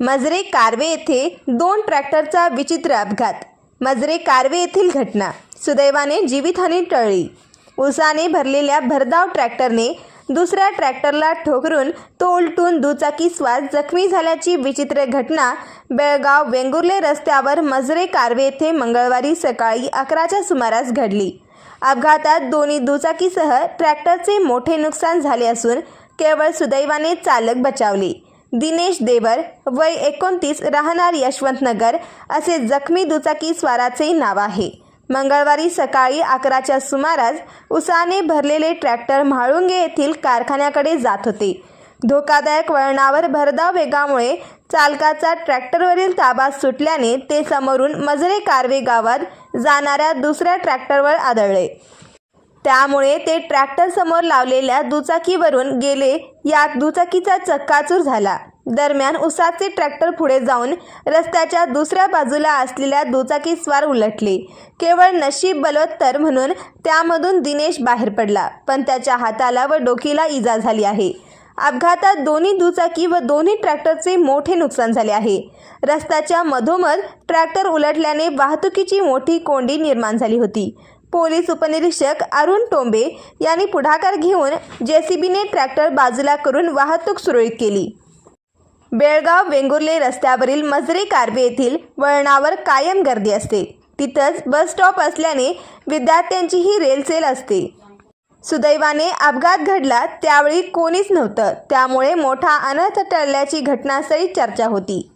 मजरे कारवे येथे दोन ट्रॅक्टरचा विचित्र अपघात. मजरे कारवे येथील घटना. सुदैवाने जीवितहानी टळली. उसाने भरलेल्या भरधाव ट्रॅक्टरने दुसऱ्या ट्रॅक्टरला ठोकरून तो उलटून दुचाकीस्वार जखमी झाल्याची विचित्र घटना बेळगाव वेंगुर्ले रस्त्यावर मजरे कारवे येथे मंगळवारी सकाळी अकराच्या सुमारास घडली. अपघातात दोन्ही दुचाकीसह ट्रॅक्टरचे मोठे नुकसान झाले असून केवळ सुदैवाने चालक बचावले. दिनेश देवर वय एकोणतीस राहणार यशवंतनगर असे जखमी दुचाकी स्वाराचे नाव आहे. मंगळवारी सकाळी अकराच्या सुमारास उसाने भरलेले ट्रॅक्टर म्हाळुंगे येथील कारखान्याकडे जात होते. धोकादायक वळणावर भरधाव वेगामुळे चालकाचा ट्रॅक्टरवरील ताबा सुटल्याने ते समोरून मजरे कारवे गावात जाणाऱ्या दुसऱ्या ट्रॅक्टरवर आदळले. त्यामुळे ते ट्रॅक्टर समोर लावलेल्या दुचाकीवरून गेले. यात दुचाकीचा चक्काचूर झाला. दरम्यान उसाचे ट्रॅक्टर पुढे जाऊन रस्त्याच्या दुसऱ्या बाजूला असलेल्या दुचाकी स्वार उलटले. केवळ नशीब बलवत्तर म्हणून त्यामधून दिनेश बाहेर पडला पण त्याच्या हाताला व डोकीला इजा झाली आहे. अपघातात दोन्ही दुचाकी व दोन्ही ट्रॅक्टरचे मोठे नुकसान झाले आहे. रस्त्याच्या मधोमध ट्रॅक्टर उलटल्याने वाहतुकीची मोठी कोंडी निर्माण झाली होती. पोलीस उपनिरीक्षक अरुण टोंबे यांनी पुढाकार घेऊन जेसीबीने ट्रॅक्टर बाजूला करून वाहतूक सुरळीत केली. बेळगाव वेंगुर्ले रस्त्यावरील मजरे कारवे येथील वळणावर कायम गर्दी असते. तिथंच बस स्टॉप असल्याने विद्यार्थ्यांचीही रेलसेल असते. सुदैवाने अपघात घडला त्यावेळी कोणीच नव्हतं. त्यामुळे मोठा अनर्थ टळल्याची घटनास्थळी चर्चा होती.